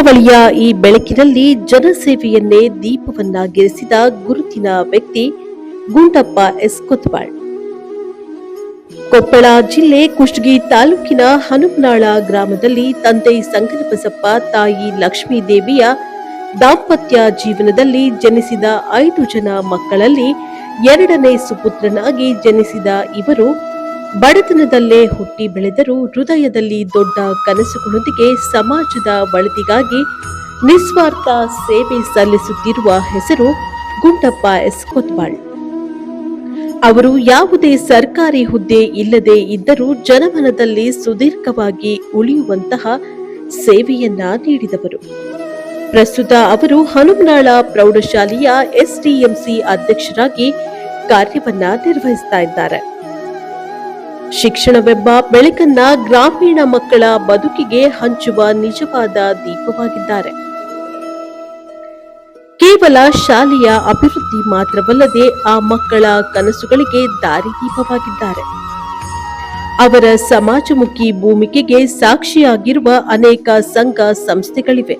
ದೀಪಾವಳಿಯ ಈ ಬೆಳಕಿನಲ್ಲಿ ಜನಸೇವೆಯನ್ನೇ ದೀಪವನ್ನಾಗಿರಿಸಿದ ಗುರುತಿನ ವ್ಯಕ್ತಿ ಗುಂಡಪ್ಪ ಎಸ್. ಕೊತ್ವಾಳ್. ಕೊಪ್ಪಳ ಜಿಲ್ಲೆ ಕುಷ್ಟಗಿ ತಾಲೂಕಿನ ಹನುಮನಾಳ ಗ್ರಾಮದಲ್ಲಿ ತಂದೆ ಸಂಗನಬಸಪ್ಪ, ತಾಯಿ ಲಕ್ಷ್ಮೀದೇವಿಯ ದಾಂಪತ್ಯ ಜೀವನದಲ್ಲಿ ಜನಿಸಿದ ಐದು ಜನ ಮಕ್ಕಳಲ್ಲಿ ಎರಡನೇ ಸುಪುತ್ರನಾಗಿ ಜನಿಸಿದ ಇವರು ಬಡತನದಲ್ಲೇ ಹುಟ್ಟಿ ಬೆಳೆದರೂ ಹೃದಯದಲ್ಲಿ ದೊಡ್ಡ ಕನಸುಗಳೊಂದಿಗೆ ಸಮಾಜದ ಒಳಿತಿಗಾಗಿ ನಿಸ್ವಾರ್ಥ ಸೇವೆ ಸಲ್ಲಿಸುತ್ತಿರುವ ಹೆಸರು ಗುಂಡಪ್ಪ ಎಸ್ ಕೊತ್ಬಾಳ್ ಅವರು ಯಾವುದೇ ಸರ್ಕಾರಿ ಹುದ್ದೆ ಇಲ್ಲದೆ ಇದ್ದರೂ ಜನಮನದಲ್ಲಿ ಸುದೀರ್ಘವಾಗಿ ಉಳಿಯುವಂತಹ ಸೇವೆಯನ್ನ ನೀಡಿದವರು. ಪ್ರಸ್ತುತ ಅವರು ಹನುಮನಾಳ ಪ್ರೌಢಶಾಲೆಯ ಎಸ್ಡಿಎಂಸಿ ಅಧ್ಯಕ್ಷರಾಗಿ ಕಾರ್ಯವನ್ನ ನಿರ್ವಹಿಸ್ತಾ ಇದ್ದಾರೆ. ಶಿಕ್ಷಣವೆಂಬ ಬೆಳಕನ್ನ ಗ್ರಾಮೀಣ ಮಕ್ಕಳ ಬದುಕಿಗೆ ಹಂಚುವ ನಿಜವಾದ ದೀಪವಾಗಿದ್ದಾರೆ. ಕೇವಲ ಶಾಲೆಯ ಅಭಿವೃದ್ಧಿ ಮಾತ್ರವಲ್ಲದೆ ಆ ಮಕ್ಕಳ ಕನಸುಗಳಿಗೆ ದಾರಿದೀಪವಾಗಿದ್ದಾರೆ ಅವರ ಸಮಾಜಮುಖಿ ಭೂಮಿಕೆಗೆ ಸಾಕ್ಷಿಯಾಗಿರುವ ಅನೇಕ ಸಂಘ ಸಂಸ್ಥೆಗಳಿವೆ.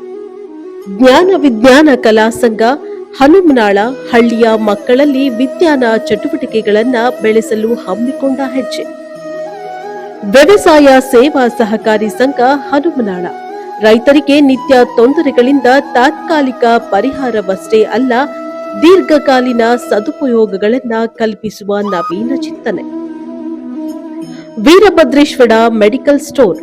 ಜ್ಞಾನ ವಿಜ್ಞಾನ ಕಲಾ ಸಂಘ, ಹನುಮನಾಳ ಹಳ್ಳಿಯ ಮಕ್ಕಳಲ್ಲಿ ವಿಜ್ಞಾನ ಚಟುವಟಿಕೆಗಳನ್ನು ಬೆಳೆಸಲು ಹಮ್ಮಿಕೊಂಡ ಹೆಜ್ಜೆ. ವ್ಯವಸಾಯ ಸೇವಾ ಸಹಕಾರಿ ಸಂಘ ಹನುಮನಾಳ. ರೈತರಿಗೆ ನಿತ್ಯ ತೊಂದರೆಗಳಿಂದ ತಾತ್ಕಾಲಿಕ ಪರಿಹಾರವಷ್ಟೇ ಅಲ್ಲ, ದೀರ್ಘಕಾಲೀನ ಸದುಪಯೋಗಗಳನ್ನ ಕಲ್ಪಿಸುವ ನವೀನ ಚಿಂತನೆ. Veerabhadreshwara medical store.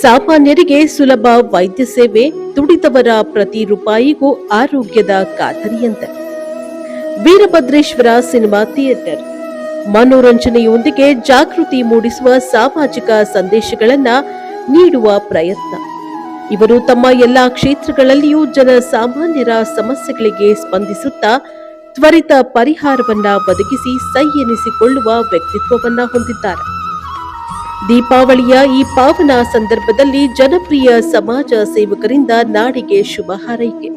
ಸಾಮಾನ್ಯರಿಗೆ ಸುಲಭ ವೈದ್ಯ ಸೇವೆ, ದುಡಿದವರ ಪ್ರತಿ ರೂಪಾಯಿಗೂ ಆರೋಗ್ಯದ ಖಾತರಿಯಂತೆ. Veerabhadreshwara cinema theatre. ಮನೋರಂಜನೆಯೊಂದಿಗೆ ಜಾಗೃತಿ ಮೂಡಿಸುವ ಸಾಮಾಜಿಕ ಸಂದೇಶಗಳನ್ನ ನೀಡುವ ಪ್ರಯತ್ನ. ಇವರು ತಮ್ಮ ಎಲ್ಲಾ ಕ್ಷೇತ್ರಗಳಲ್ಲಿಯೂ ಜನಸಾಮಾನ್ಯರ ಸಮಸ್ಯೆಗಳಿಗೆ ಸ್ಪಂದಿಸುತ್ತಾ ತ್ವರಿತ ಪರಿಹಾರವನ್ನ ಒದಗಿಸಿ ಸೈ ಎನಿಸಿಕೊಳ್ಳುವ ವ್ಯಕ್ತಿತ್ವವನ್ನ ಹೊಂದಿದ್ದಾರೆ. ದೀಪಾವಳಿಯ ಈ ಪಾವನ ಸಂದರ್ಭದಲ್ಲಿ ಜನಪ್ರಿಯ ಸಮಾಜ ಸೇವಕರಿಂದ ನಾಡಿಗೆ ಶುಭ ಹಾರೈಕೆ.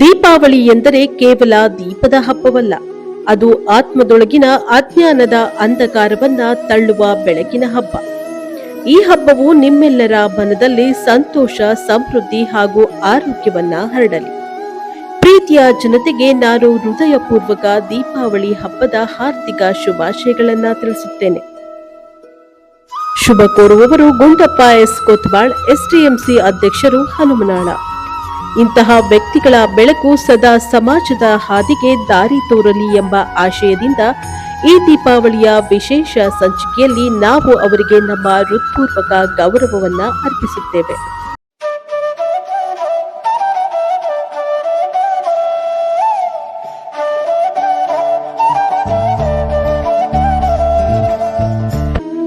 ದೀಪಾವಳಿ ಎಂದರೆ ಕೇವಲ ದೀಪದ ಹಬ್ಬವಲ್ಲ ಅದು ಆತ್ಮದೊಳಗಿನ ಅಜ್ಞಾನದ ಅಂಧಕಾರವನ್ನ ತಳ್ಳುವ ಬೆಳಕಿನ ಹಬ್ಬ. ಈ ಹಬ್ಬವು ನಿಮ್ಮೆಲ್ಲರ ಮನದಲ್ಲಿ ಸಂತೋಷ, ಸಮೃದ್ಧಿ ಹಾಗೂ ಆರೋಗ್ಯವನ್ನ ಹರಡಲಿ. ಪ್ರೀತಿಯ ಜನತೆಗೆ ನಾನು ಹೃದಯಪೂರ್ವಕ ದೀಪಾವಳಿ ಹಬ್ಬದ ಹಾರ್ದಿಕ ಶುಭಾಶಯಗಳನ್ನ ತಿಳಿಸುತ್ತೇನೆ. ಶುಭ ಕೋರುವವರು ಗುಂಡಪ್ಪ ಎಸ್ ಕೊತ್ವಾಳ್ ಎಸ್ಡಿಎಂಸಿ ಅಧ್ಯಕ್ಷರು ಹನುಮನಾಳ. ಇಂತಹ ವ್ಯಕ್ತಿಗಳ ಬೆಳಕು ಸದಾ ಸಮಾಜದ ಹಾದಿಗೆ ದಾರಿ ತೋರಲಿ ಎಂಬ ಆಶಯದಿಂದ ಈ ದೀಪಾವಳಿಯ ವಿಶೇಷ ಸಂಚಿಕೆಯಲ್ಲಿ ನಾವು ಅವರಿಗೆ ನಮ್ಮ ಹೃತ್ಪೂರ್ವಕ ಗೌರವವನ್ನು ಅರ್ಪಿಸುತ್ತೇವೆ.